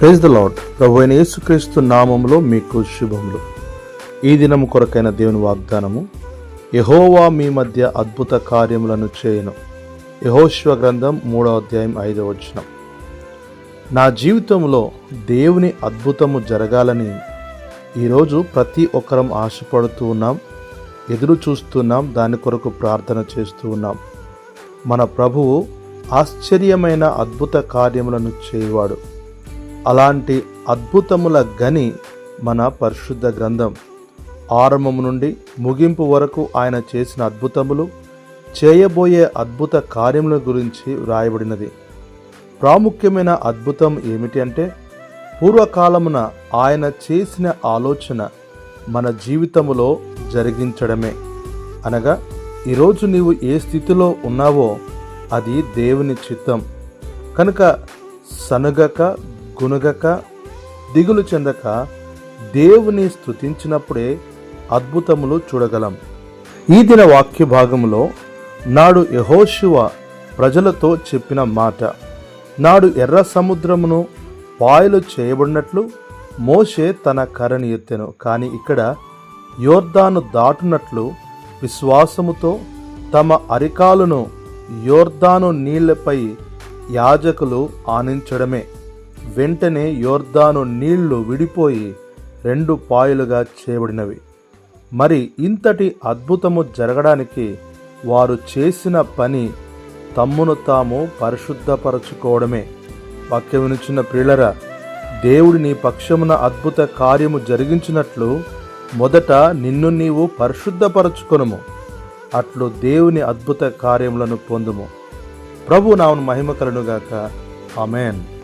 Praise the lord ప్రభు అయిన యేసుక్రీస్తు నామంలో మీకు శుభములు. ఈ దినము కొరకైన దేవుని వాగ్దానము యహోవా మీ మధ్య అద్భుత కార్యములను చేయను. యహోశివ గ్రంథం మూడో అధ్యాయం ఐదవ వచనం. నా జీవితంలో దేవుని అద్భుతము జరగాలని ఈరోజు ప్రతి ఒక్కరం ఆశపడుతూ ఉన్నాం ఎదురు చూస్తున్నాం దాని కొరకు ప్రార్థన చేస్తూ ఉన్నాం. మన ప్రభువు ఆశ్చర్యమైన అద్భుత కార్యములను చేయవాడు. అలాంటి అద్భుతముల గని మన పరిశుద్ధ గ్రంథం. ఆరంభం నుండి ముగింపు వరకు ఆయన చేసిన అద్భుతములు చేయబోయే అద్భుత కార్యముల గురించి వ్రాయబడినది. ప్రాముఖ్యమైన అద్భుతం ఏమిటి అంటే పూర్వకాలమున ఆయన చేసిన ఆలోచన మన జీవితములో జరిగించడమే. అనగా ఈరోజు నీవు ఏ స్థితిలో ఉన్నావో అది దేవుని చిత్తం. కనుక సనగక గునుగక దిగులు చెందక దేవుని స్తుతించినప్పుడే అద్భుతములు చూడగలం. ఈ దిన వాక్య భాగంలో నాడు యహోశివ ప్రజలతో చెప్పిన మాట. నాడు ఎర్ర సముద్రమును పాయలు చేయబడినట్లు మోషే తన కర్రని ఎత్తెను. కానీ ఇక్కడ యోర్దాను దాటునట్లు విశ్వాసముతో తమ అరికాలను యోర్దాను నీళ్ళపై యాజకులు ఆనించడమే. వెంటనే యోర్దాను నీళ్ళు విడిపోయి రెండు పాయలుగా చేయబడినవి. మరి ఇంతటి అద్భుతము జరగడానికి వారు చేసిన పని తమ్మును తాము పరిశుద్ధపరచుకోవడమే. వాక్యం వినిచిన ప్రియులరా దేవుడి నీ పక్షమున అద్భుత కార్యము జరిగించినట్లు మొదట నిన్ను నీవు పరిశుద్ధపరచుకొనుము. అట్లు దేవుని అద్భుత కార్యములను పొందుము. ప్రభు నావును మహిమ కలునుగాక ఆమెన్.